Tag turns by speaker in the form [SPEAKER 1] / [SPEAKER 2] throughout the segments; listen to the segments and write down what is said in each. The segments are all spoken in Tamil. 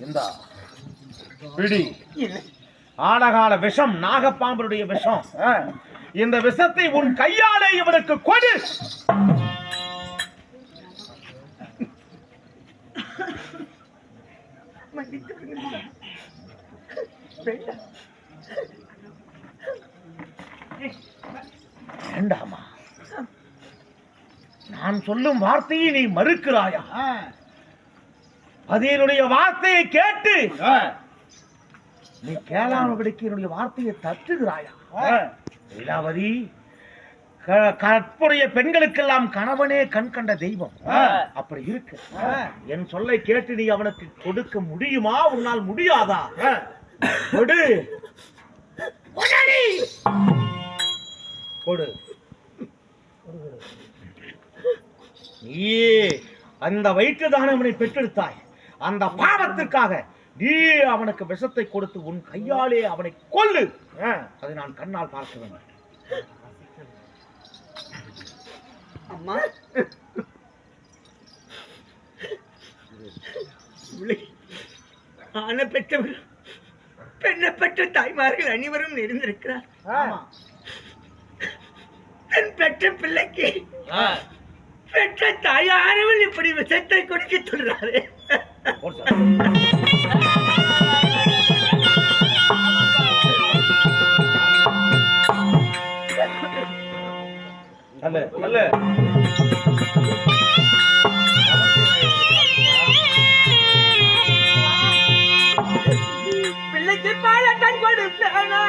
[SPEAKER 1] இந்த. பிடி
[SPEAKER 2] இல்லை.
[SPEAKER 1] ஆழகால விஷம் நாகப்பாம்பனுடைய விஷம். இந்த விஷத்தை உன் கையாலே இவனுக்கு கொடு.
[SPEAKER 2] வேண்டாமா?
[SPEAKER 1] நான் சொல்லும் வார்த்தையை நீ மறுக்கிறாயா? பதியனுடைய வார்த்தையை கேட்டு நீ கேளாமபடிக்கு என்னுடைய வார்த்தையை தட்டுகிறாயா? லீலாவதி க- கற்புடைய பெண்களுக்கெல்லாம் கணவனே கண் கண்ட தெய்வம். அப்படி இருக்கு. என் சொல்லை கேட்டு நீ அவனுக்கு கொடுக்க முடியுமா? உன்னால் முடியாதா? கொடு. கொடு. நீயே அந்த வயிற்று தானே அவனை பெற்றெடுத்தாய். அந்த பாவத்திற்காக நீ அவனுக்கு விஷத்தை கொடுத்து உன் கையாலே அவனை கொல்லு. அதை நான் கண்ணால் பார்க்க வேண்டும்.
[SPEAKER 2] அம்மா. உலகில் ஆன பெற்றவர் பெண்ணை பெற்ற தாய்மார்கள் அனைவரும் இருந்திருக்கிறார். தன் பெற்ற பிள்ளைக்கு பெற்ற தாயானவள் இப்படி விஷத்தை கொடுக்க சொல்றாரு.
[SPEAKER 1] அல்ல அல்ல
[SPEAKER 2] பிள்ளைக்கு பால கண் கொடுத்தானா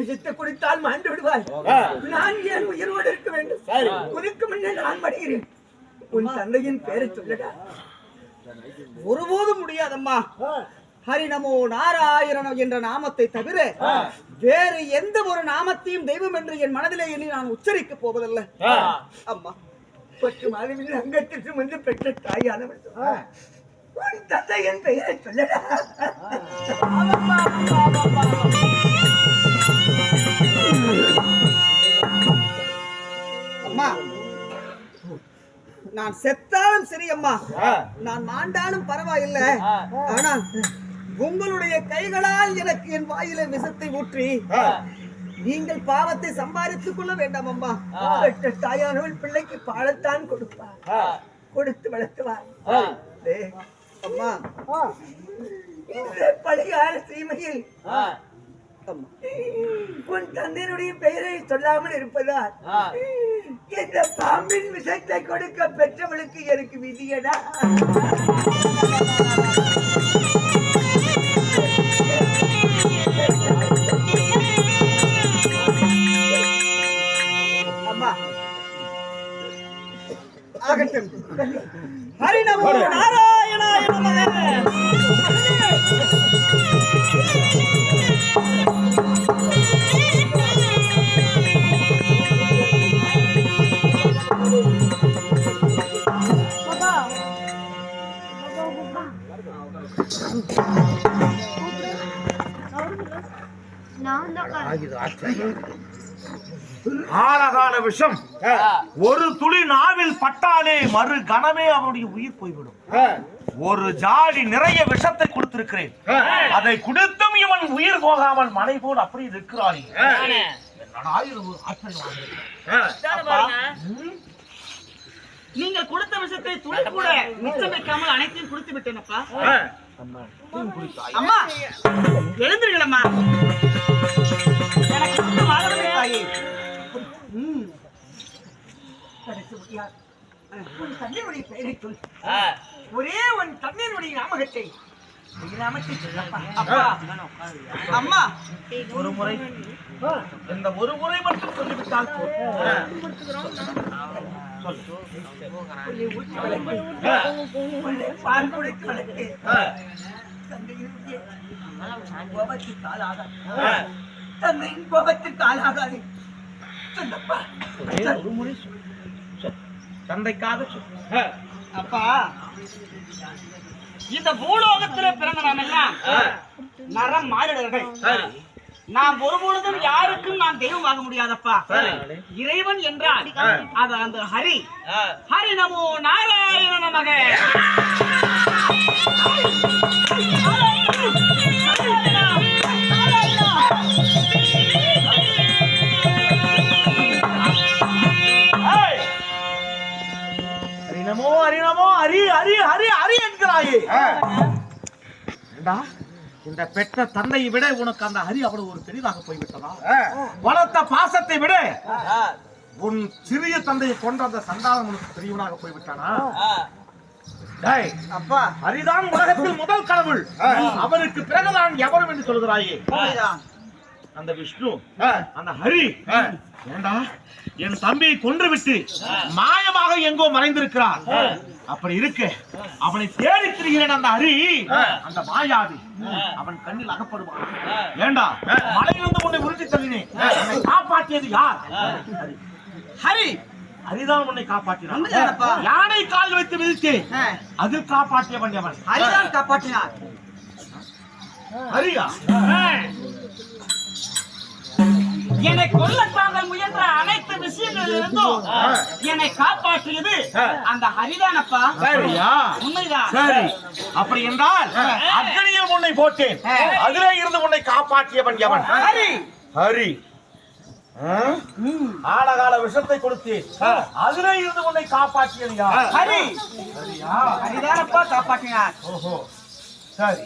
[SPEAKER 2] விஷத்தை குடித்தால் மாண்டு விடுவாய். நான் ஏன் உயிரோடு இருக்க வேண்டும்? உனக்கு முன்னே நான் மடிகிறேன். உன் தந்தையின் பேரை சொல்லடா. ஒருபோதும் முடியாதம்மா. ஹரிநமோ நாராயணனோ என்ற நாமத்தை தவிர வேறு எந்த ஒரு நாமத்தையும் தெய்வம் என்று என் மனதிலே எண்ணி நான் உச்சரிக்க போவதில்லை. அம்மா பத்து மாதவில் அங்கத்தில் சுமந்து பெற்ற தாயானவள் உன் தந்தையின் பெயரை சொல்லடா. நான் செத்தாலும் சரி அம்மா. நான் மாண்டாலும் பரவாயில்லை. ஆனா உங்களுடைய கைகளால் எனக்கு என் வாயில விஷத்தை ஊற்றி நீங்கள் பாவத்தை சம்பாதித்துக் கொள்ள வேண்டாம் அம்மா. தாயானவள் பிள்ளைக்கு பாலத்தான் கொடுப்பார் கொடுத்து வளர்த்துவார் அம்மா. பழையான சீமையில் உன் தந்தையினுடைய பெயரை சொல்லாமல் இருப்பதால் இந்த பாம்பின் விஷத்தை கொடுக்க பெற்றவளுக்கு எனக்கு விதியடா அம்மா. ஆகட்டும். ஹரிநமோ
[SPEAKER 1] ஆழகால விஷம். ஒரு துளி நாவில் பட்டாலே மறு கணமே அவனுடைய உயிர் போய்விடும். ஒரு ஜாடி நிறைய விஷத்தை கொடுத்திருக்கிறேன். அதை குடித்தும் இவன் உயிர் போகாமல் மனை போல் அப்படி இருக்கிறானே.
[SPEAKER 3] நீங்கள் கொடுத்த விஷயத்தை துளி கூட மிச்சம் வைக்காமல் அனைத்தையும் குடித்து விட்டேனப்பா. அம்மா. எழுந்துருங்களம்மா
[SPEAKER 2] தந்தையுடைய பெயரை சொல். ஒரே உன் தந்தையினுடைய நாமகத்தை
[SPEAKER 3] அம்மா.
[SPEAKER 1] ஒரு முறை. இந்த ஒரு முறை மட்டும் சொல்லிவிட்டால்
[SPEAKER 2] தந்தையின் கோபத்துக்கு ஆளாகாது
[SPEAKER 1] ஒரே முறை. தந்தைக்காக.
[SPEAKER 3] அப்பா இந்த பூலோகத்திலே பிறந்த நாம் எல்லாம் நரம் மாறிடர்கள் நாம் ஒருபொழுதும் யாருக்கும் நாம் தெய்வமாக முடியாதப்பா. இறைவன் என்றால் அது அந்த ஹரி. ஹரி நமோ நாராயண நமக!
[SPEAKER 1] ஹரிநமோ ஹரிநமோ ஹரி ஹரி ஹரி ஹரி என்கிறாயே. இந்த பெற்ற தந்தையை விட உனக்கு அந்த ஹரி அவ்வளவு ஒரு பெரிதாக போய்விட்டதா? வளர்த்த பாசத்தை விட உன் சிறிய தந்தையை கொன்ற அந்த சண்டாளன் உனக்கு பெரியவனாக போய்விட்டானா? டேய்,
[SPEAKER 2] அப்பா.
[SPEAKER 1] ஹரிதான் உலகத்தில் முதல் கடவுள். அவருக்கு பிறகுதான் எவரும் என்று சொல்கிறாயே அந்த விஷ்ணு அந்த ஹரி ஏண்டா? என் தம்பியை கொன்றுவிட்டு மாயமாக எங்கோ மறைந்திருக்கிறார். அப்படி இருக்க. அவனை தேடி திரிகிறேன் அந்த ஹரி அந்த மாயாவி. அவன் கண்ணில் அகப்படுவான். ஏண்டா? மலையிலிருந்து உன்னை உருட்டி தள்ளினேன். காப்பாற்றியது யார்? ஹரி.
[SPEAKER 3] ஹரி
[SPEAKER 1] ஹரிதான் உன்னை காப்பாற்றினான்? யானை கால் வைத்து மிதித்தேன். அதில் காப்பாற்றியவன் எவன்?
[SPEAKER 3] ஹரிதான் காப்பாற்றினார்
[SPEAKER 1] ஹரியா?
[SPEAKER 3] என்னை கொல்ல தாங்கள் முயன்ற அனைத்து விஷயங்களிலிருந்தும் என்னை காப்பாற்றியது அந்த ஹரிதானப்பா.
[SPEAKER 1] சரியா?
[SPEAKER 3] உண்மைதான்.
[SPEAKER 1] சரி. அப்படி என்றால் அக்னியில் உன்னை போட்டேன் அதிலே இருந்து உன்னை காப்பாற்றியவன் எவன்?
[SPEAKER 3] ஹரி.
[SPEAKER 1] ஹரி? ஆழகால விஷத்தை கொடுத்து அதிலே இருந்து உன்னை காப்பாற்றியது யார்?
[SPEAKER 3] ஹரி. ஹரிதானப்பா காப்பாற்றினார்.
[SPEAKER 1] ஓஹோ. சரி.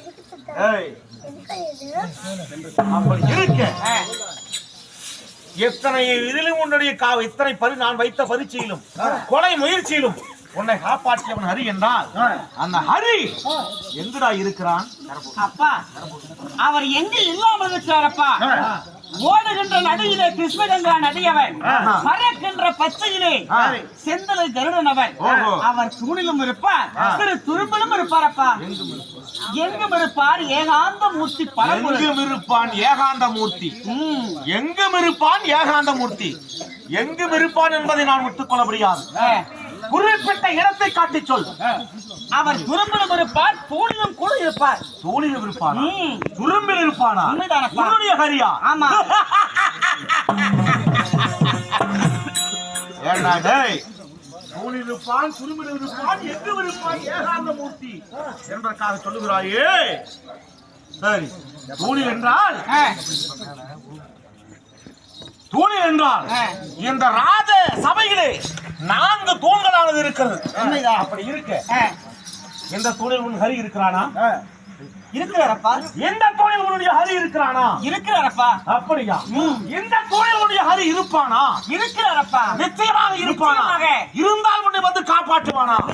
[SPEAKER 1] ஏய். அப்படி இருக்க. எத்தனை இதிலும் உன்னுடைய கா இத்தனை பரி நான் வைத்த பரீட்சையிலும் கொலை முயற்சியிலும் உன்னை காப்பாற்றியவன் ஹரி என்றால் அந்த ஹரி எங்கடா இருக்கிறான்?
[SPEAKER 3] அப்பா அவர் எங்க இல்லாமல் இருக்கிறாரப்பா ஓடுகின்ற நதியிலே கிருஷ்ணகங்கா நதியவர் பறக்கின்ற பச்சையிலே செந்தலை கருடனவர்
[SPEAKER 1] ஓஹோ.
[SPEAKER 3] அவர் தூணிலும் இருப்பார் திரு துரும்பிலும் இருப்பாரப்பா. எங்கும் இருப்பார். ஏகாந்த மூர்த்தி
[SPEAKER 1] எங்கும் இருப்பான் ஏகாந்த மூர்த்தி. எங்கும் இருப்பான் ஏகாந்த மூர்த்தி எங்கும் இருப்பான் என்பதை நான் விட்டுக்கொள்ள முடியாது. குறிப்பிட்ட இடத்தை காட்டி சொல்.
[SPEAKER 3] அவர் துரும்பிலும் இருப்பார் தூணிலும் கூட இருப்பார்.
[SPEAKER 1] தூணில் இருப்பானா?
[SPEAKER 3] ம்.
[SPEAKER 1] துரும்பில் இருப்பானா. உன்னுடைய ஹரியா?
[SPEAKER 3] ஆமா.
[SPEAKER 1] ஏண்டா டேய்? தூணில் இருப்பான் துரும்பில் இருப்பான் எங்கும் இருப்பான் ஏகாந்த மூர்த்தி என்பதற்காக சொல்லுகிறாயே. சரி தூணில் என்றால். தூணில் என்றால். இந்த ராஜ சபையிலே நான்கு தூண்களானது இருக்கிறது.
[SPEAKER 3] உண்மைதான்.
[SPEAKER 1] அப்படி இருக்க.
[SPEAKER 3] ஆ.
[SPEAKER 1] இந்த தூணில் உன் ஹரி இருக்கிறானா?
[SPEAKER 3] இருக்கிறாரப்பா.
[SPEAKER 1] எந்த கோயில் உன்னுடைய ஹரி இருக்கிறானா?
[SPEAKER 3] இருக்கிறாரப்பா.
[SPEAKER 1] அப்படியா? எந்த கோயில் உன்னுடைய ஹரி இருப்பானா?
[SPEAKER 3] இருக்கிறாரப்பா.
[SPEAKER 1] நிச்சயமாக இருப்பானா. இருந்தால் உன்னை வந்து காப்பாற்றுவானா?